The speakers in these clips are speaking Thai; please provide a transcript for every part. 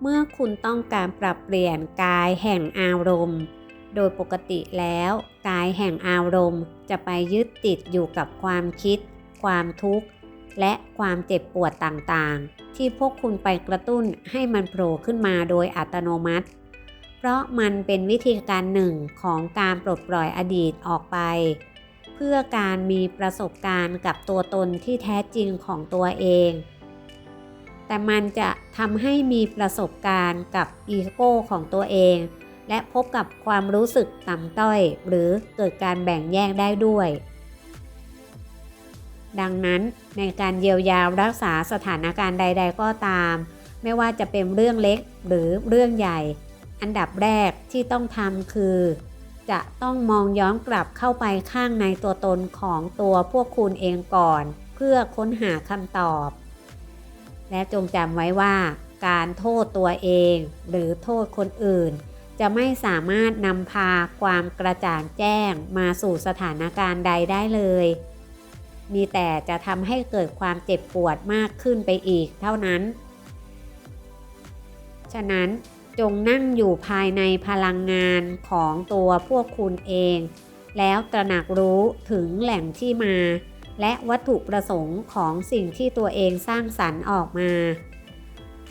เมื่อคุณต้องการปรับเปลี่ยนกายแห่งอารมณ์ โดยปกติแล้ว กายแห่งอารมณ์จะไปยึดติดอยู่กับความคิด ความทุกข์ และความเจ็บปวดต่างๆ ที่พวกคุณไปกระตุ้นให้มันโผล่ขึ้นมาโดยอัตโนมัติ เพราะมันเป็นวิธีการหนึ่งของการปลดปล่อยอดีตออกไป เพื่อการมีประสบการณ์กับตัวตนที่แท้จริงของตัวเอง แต่มันจะทำให้มีประสบการณ์กับอีโก้ของตัวเอง และพบกับความรู้สึกต่ำต้อย หรือเกิดการแบ่งแยกได้ด้วย ดังนั้นในการเยียวยารักษาสถานการณ์ใด ๆ ก็ตาม ไม่ว่าจะเป็นเรื่องเล็กหรือเรื่องใหญ่ อันดับแรกที่ต้องทำคือ จะต้องมองย้อนกลับเข้าไปข้างในตัวตนของตัวพวกคุณเองก่อน เพื่อค้นหาคำตอบ และจงจำไว้ว่า การโทษตัวเอง หรือโทษคนอื่น จะไม่สามารถนำพาความกระจ่างแจ้งมาสู่สถานการณ์ใดได้เลย มีแต่จะทำให้เกิดความเจ็บปวดมากขึ้นไปอีกเท่านั้น ฉะนั้นจงนั่งอยู่ภายในพลังงานของตัวพวกคุณเอง แล้วตระหนักรู้ถึงแหล่งที่มา และวัตถุประสงค์ของสิ่งที่ตัวเองสร้างสรรค์ออกมา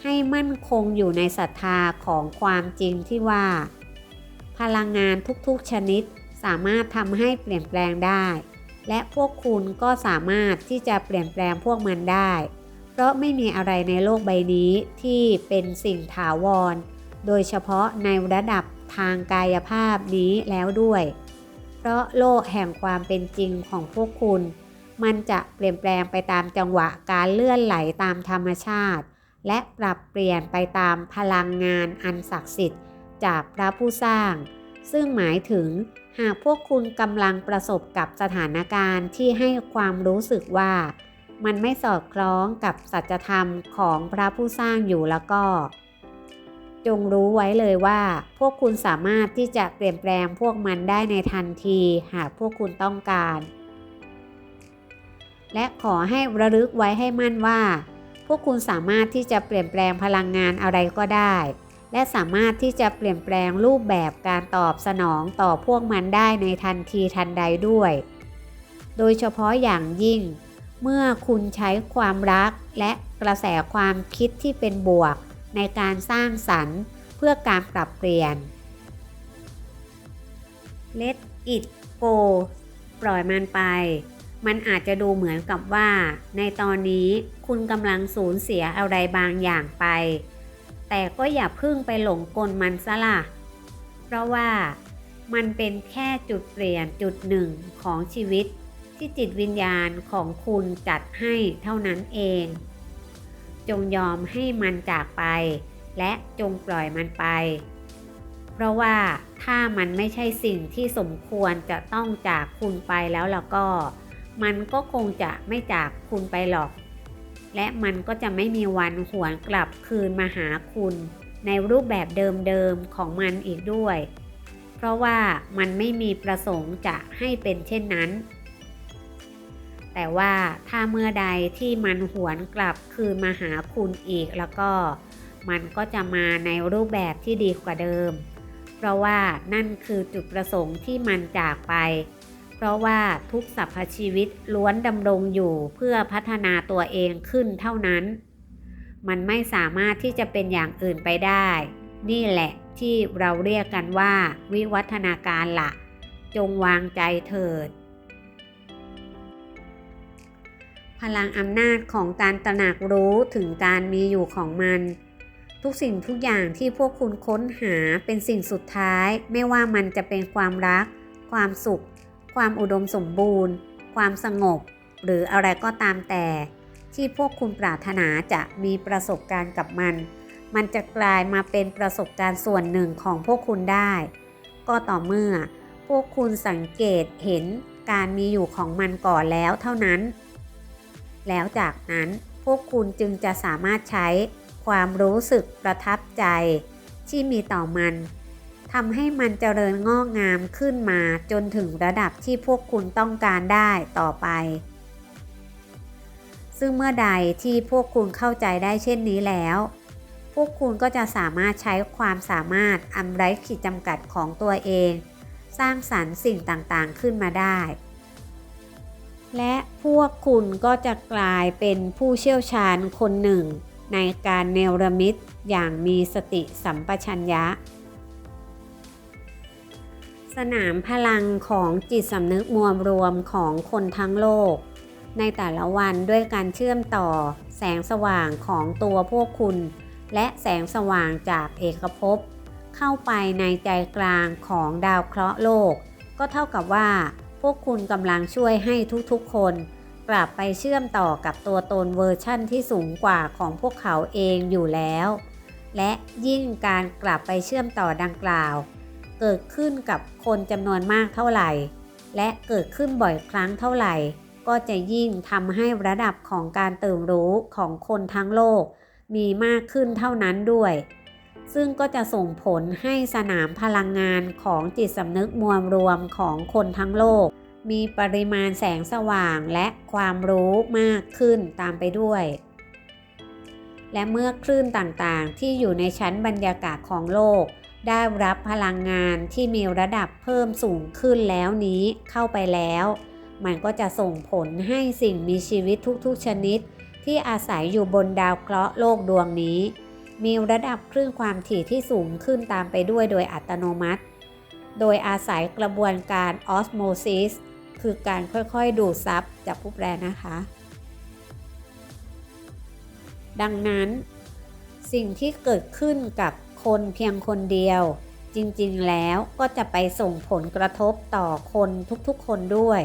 ให้มั่นคงอยู่ในศรัทธาของความจริงที่ว่า พลังงานทุกๆชนิดสามารถทำให้เปลี่ยนแปลงได้ และพวกคุณก็สามารถที่จะเปลี่ยนแปลงพวกมันได้ เพราะไม่มีอะไรในโลกใบนี้ที่เป็นสิ่งถาวร โดยเฉพาะในระดับทางกายภาพนี้แล้วด้วย เพราะโลกแห่งความเป็นจริงของพวกคุณ มันจะเปลี่ยนแปลงไปตามจังหวะการเลื่อนไหลตามธรรมชาติ และปรับเปลี่ยนไปตามพลังงานอันศักดิ์สิทธิ์ จากพระผู้สร้าง ซึ่งหมายถึงหากพวกคุณกำลังประสบกับสถานการณ์ที่ให้ความรู้สึกว่า มันไม่สอดคล้องกับสัจธรรมของพระผู้สร้างอยู่แล้วก็ จงรู้ไว้เลยว่า พวกคุณสามารถที่จะเปลี่ยนแปลงพวกมันได้ในทันที หากพวกคุณต้องการ และขอให้ระลึกไว้ให้มั่นว่า พวกคุณสามารถที่จะเปลี่ยนแปลงพลังงานอะไรก็ได้ และสามารถที่จะเปลี่ยนแปลงรูปแบบการตอบสนองต่อพวกมันได้ในทันทีทันใดด้วย โดยเฉพาะอย่างยิ่ง เมื่อคุณใช้ความรักและกระแสความคิดที่เป็นบวก ในการสร้างสรรค์ เพื่อการปรับเปลี่ยน Let it go ปล่อยมันไป มันอาจจะดูเหมือนกับว่า ในตอนนี้คุณกำลังสูญเสียอะไรบางอย่างไป แต่ก็อย่าพึ่งไปหลงกลมันซะล่ะ เพราะว่ามันเป็นแค่จุดเปลี่ยนจุดหนึ่งของชีวิต ที่จิตวิญญาณของคุณจัดให้เท่านั้นเอง จงยอมให้มันจากไป และจงปล่อยมันไป เพราะว่าถ้ามันไม่ใช่สิ่งที่สมควรจะต้องจากคุณไปแล้วแล้วก็ มันก็คงจะไม่จากคุณไปหรอก และมันก็จะไม่มีวันหวนกลับคืนมาหาคุณ ในรูปแบบเดิมๆของมันอีกด้วย เพราะว่ามันไม่มีประสงค์จะให้เป็นเช่นนั้น แต่ว่าถ้าเมื่อใดที่มันหวนกลับคืนมาหาคุณอีกแล้วก็ มันก็จะมาในรูปแบบที่ดีกว่าเดิม เพราะว่านั่นคือจุดประสงค์ที่มันจากไป ราะว่าทุกสรรพชีวิตล้วนดำรงอยู่เพื่อพัฒนาตัวเองขึ้นเท่านั้น มันไม่สามารถที่จะเป็นอย่างอื่นไปได้ นี่แหละที่เราเรียกกันว่า วิวัฒนาการละจงวางใจเถิด พลังอำนาจของการตระหนักรู้ถึงการมีอยู่ของมัน ทุกสิ่งทุกอย่างที่พวกคุณค้นหาเป็นสิ่งสุดท้าย ไม่ว่ามันจะเป็นความรัก ความสุข ความอุดมสมบูรณ์ ความสงบ หรืออะไรก็ตามแต่ ที่พวกคุณปรารถนาจะมีประสบการณ์กับมัน มันจะกลายมาเป็นประสบการณ์ส่วนหนึ่งของพวกคุณได้ ก็ต่อเมื่อ พวกคุณสังเกตเห็นการมีอยู่ของมันก่อนแล้วเท่านั้น แล้วจากนั้นพวกคุณจึงจะสามารถใช้ความรู้สึกประทับใจ ที่มีต่อมัน ทำให้มันเจริญงอกงามขึ้นมาจนถึงระดับที่พวกคุณต้องการได้ต่อไป ซึ่งเมื่อใดที่พวกคุณเข้าใจได้เช่นนี้แล้ว พวกคุณก็จะสามารถใช้ความสามารถอันไร้ขีดจำกัดของตัวเอง สร้างสรรค์สิ่งต่างๆขึ้นมาได้ และพวกคุณก็จะกลายเป็นผู้เชี่ยวชาญคนหนึ่ง ในการเนรมิตอย่างมีสติสัมปชัญญะ สนามพลังของจิตสำนึกมวลรวมของคนทั้งโลก ในแต่ละวันด้วยการเชื่อมต่อแสงสว่างของตัวพวกคุณ และแสงสว่างจากเอกภพ เข้าไปในใจกลางของดาวเคราะห์โลก ก็เท่ากับว่า พวกคุณกำลังช่วยให้ทุกๆ คนกลับไปเชื่อมต่อกับตัวตนเวอร์ชั่นที่สูงกว่าของพวกเขาเองอยู่แล้ว และยิ่งการกลับไปเชื่อมต่อดังกล่าว เกิดขึ้นกับคนจำนวนมากเท่าไหร่ และเกิดขึ้นบ่อยครั้งเท่าไหร่ ก็จะยิ่งทำให้ระดับของการตื่นรู้ของคนทั้งโลก มีมากขึ้นเท่านั้นด้วย ซึ่งก็จะส่งผลให้สนามพลังงานของจิตสำนึกมวลรวมของคนทั้งโลก มีปริมาณแสงสว่างและความรู้มากขึ้นตามไปด้วยและเมื่อคลื่นต่างๆ ที่อยู่ในชั้นบรรยากาศของโลก ได้รับพลังงานที่มีระดับเพิ่มสูงขึ้นแล้วนี้เข้าไปแล้ว มันก็จะส่งผลให้สิ่งมีชีวิตทุกๆชนิด ที่อาศัยอยู่บนดาวเคราะห์โลกดวงนี้ มีระดับคลื่นความถี่ที่สูงขึ้นตามไปด้วยโดยอัตโนมัติ โดยอาศัยกระบวนการออสโมซิสคือการค่อยๆดูดซับจากผู้แปรนะคะ ดังนั้น สิ่งที่เกิดขึ้นกับ คนเพียงคนเดียว จริงๆแล้วก็จะไปส่งผลกระทบต่อคนทุกๆคนด้วย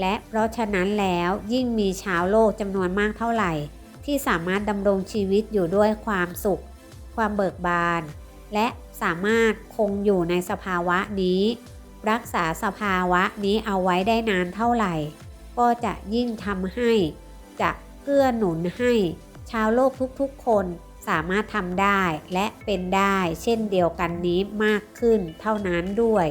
และเพราะฉะนั้นแล้วยิ่งมีชาวโลกจำนวนมากเท่าไหร่ ที่สามารถดำรงชีวิตอยู่ด้วยความสุข ความเบิกบาน และสามารถคงอยู่ในสภาวะนี้ รักษาสภาวะนี้เอาไว้ได้นานเท่าไหร่ ก็จะยิ่งทำให้จะเกื้อหนุนให้ชาวโลกทุกๆคน สามารถทำได้และเป็นได้เช่นเดียวกันนี้มากขึ้นเท่านั้นด้วย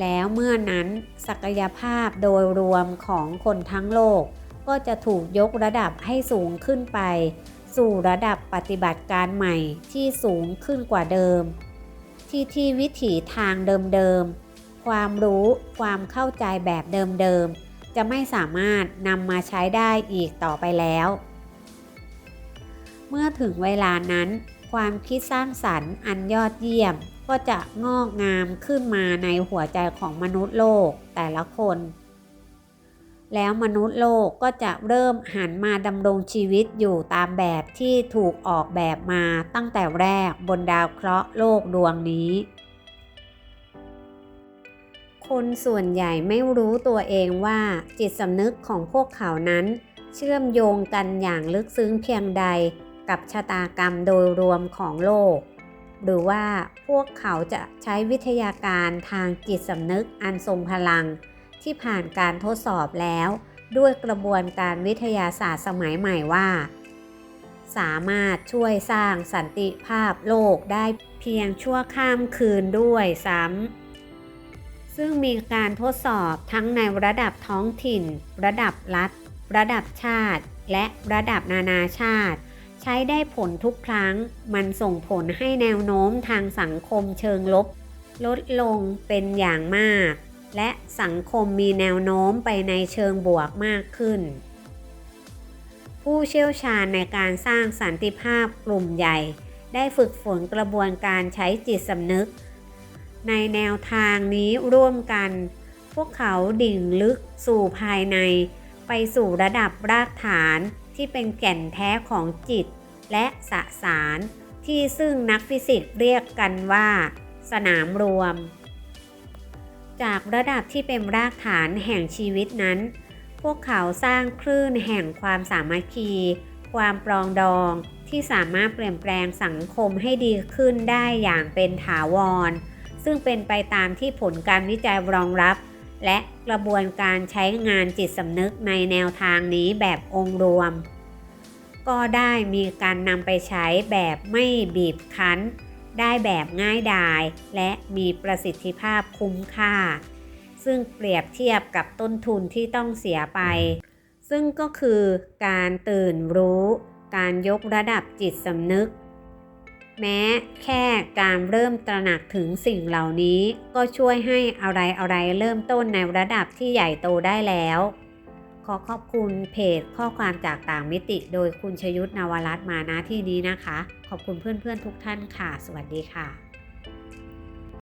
แล้วเมื่อนั้นศักยภาพโดยรวมของคนทั้งโลก ก็จะถูกยกระดับให้สูงขึ้นไป สู่ระดับปฏิบัติการใหม่ที่สูงขึ้นกว่าเดิม ที่ที่วิถีทางเดิมๆ ความรู้ความเข้าใจแบบเดิมๆ จะไม่สามารถนำมาใช้ได้อีกต่อไปแล้ว เมื่อถึงเวลานั้น ความคิดสร้างสรรค์อันยอดเยี่ยม ก็จะงอกงามขึ้นมาในหัวใจของมนุษย์โลกแต่ละคน แล้วมนุษย์โลกก็จะเริ่มหันมาดำรงชีวิตอยู่ตามแบบที่ถูกออกแบบมาตั้งแต่แรกบนดาวเคราะห์โลกดวงนี้คนส่วนใหญ่ไม่รู้ตัวเองว่าจิตสำนึกของพวกเขานั้น เชื่อมโยงกันอย่างลึกซึ้งเพียงใด กับชะตากรรมโดยรวมของโลก หรือว่าพวกเขาจะใช้วิทยาการทางจิตสำนึกอันทรงพลัง ที่ผ่านการทดสอบแล้ว ด้วยกระบวนการวิทยาศาสตร์สมัยใหม่ว่า สามารถช่วยสร้างสันติภาพโลกได้เพียงชั่วข้ามคืนด้วยซ้ำซึ่งมีการทดสอบทั้งในระดับท้องถิ่น ระดับรัฐ ระดับชาติ และระดับนานาชาติ ใช้ได้ผลทุกครั้ง มันส่งผลให้แนวโน้มทางสังคมเชิงลบ ลดลงเป็นอย่างมาก และสังคมมีแนวโน้มไปในเชิงบวกมากขึ้น ผู้เชี่ยวชาญในการสร้างสันติภาพกลุ่มใหญ่ ได้ฝึกฝนกระบวนการใช้จิตสำนึก ในแนวทางนี้ร่วมกัน พวกเขาดิ่งลึกสู่ภายใน ไปสู่ระดับรากฐาน ที่เป็นแก่นแท้ของจิต และสสาร ที่ซึ่งนักฟิสิกส์เรียกกันว่า สนามรวม จากระดับที่เป็นรากฐานแห่งชีวิตนั้น พวกเขาสร้างคลื่นแห่งความสามัคคี ความปรองดองที่สามารถเปลี่ยนแปลงสังคมให้ดีขึ้นได้อย่างเป็นถาวร ซึ่งเป็นไปตามที่ผลการวิจัยรองรับ และกระบวนการใช้งานจิตสำนึกในแนวทางนี้แบบองค์รวม ก็ได้มีการนำไปใช้แบบไม่บีบคั้น ได้แบบง่ายดาย และมีประสิทธิภาพคุ้มค่า ซึ่งเปรียบเทียบกับต้นทุนที่ต้องเสียไป ซึ่งก็คือการตื่นรู้ การยกระดับจิตสำนึก แม้แค่การเริ่มตระหนักถึงสิ่งเหล่านี้ ก็ช่วยให้อะไรอะไรเริ่มต้นในระดับที่ใหญ่โตได้แล้ว ขอขอบคุณเพจข้อความจากต่างมิติ โดยคุณชยุทธนวรัตน์มาณที่นี้นะคะ ขอบคุณเพื่อนๆทุกท่านค่ะ สวัสดีค่ะ